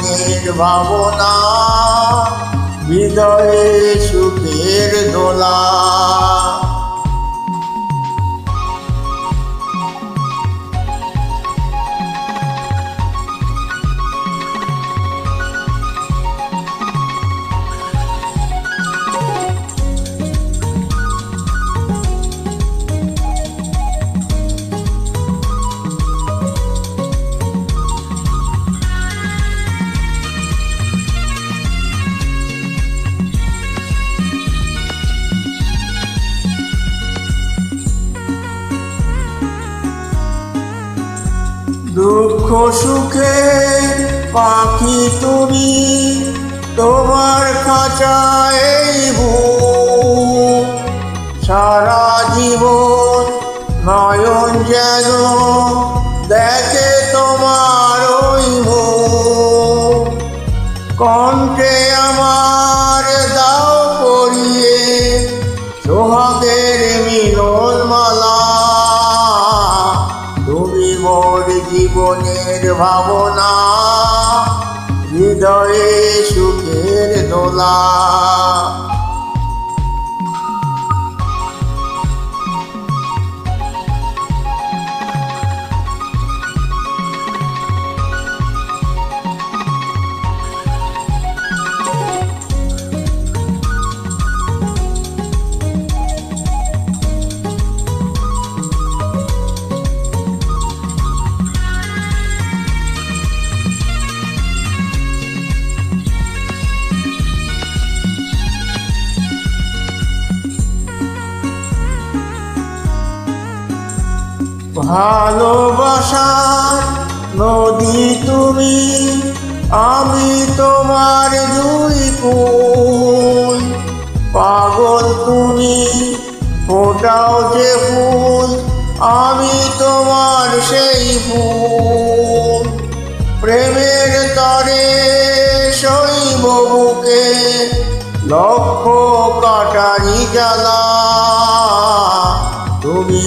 জীবনের ভাবনা হৃদয়ে সুখের দোলা। সুখে পাখি তুমি, তোমার খাঁচায় সারা জীবন নয়ন যেন দেখে তোমার ওই কণ্ঠে আমার দাও পরিয়ে সোহাগের মিলন মালা ভাবনা হৃদয়ে সুখের দোলা। ভালোবাসার নদী তুমি, আমি তোমার দুই ফুল। পাগল তুমি, ফোটাও যে ফুল, আমি তোমার সেই ফুল। প্রেমের তরে শৈব বুকে, লক্ষ কাটারি জ্বালা।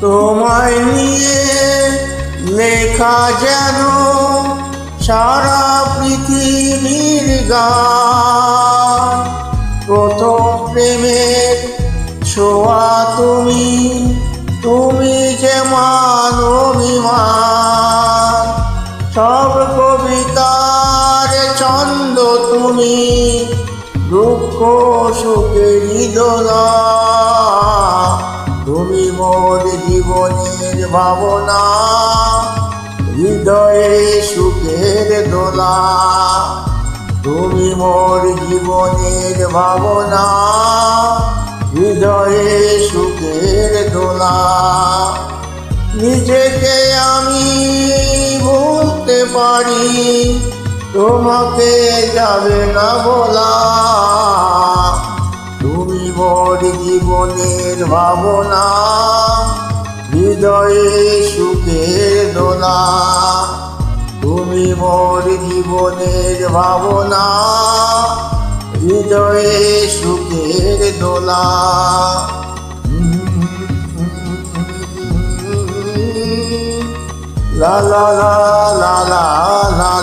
তোমায় নিয়ে লেখা যেন সারা পৃথিবীর গান প্রথম প্রেমের ছোঁয়া তুমি তুমি যে মান অভিমান। সব কবিতার ছন্দ তুমি, দুঃখ, সুখের দোলা তুমি মোর জীবনের ভাবনা, হৃদয়ে সুখের দোলা। তুমি মোর জীবনের ভাবনা, হৃদয়ে সুখের দোলা। নিজেকে আমি বলতে পারি, তোমাকে যাবে না বলা। তুমি মোর জীবনের ভাবনা হৃদয়ে সুখের দোলা। তুমি মোর জীবনের ভাবনা, হৃদয়ে সুখের দোলা। লা লা লা লা লা লা।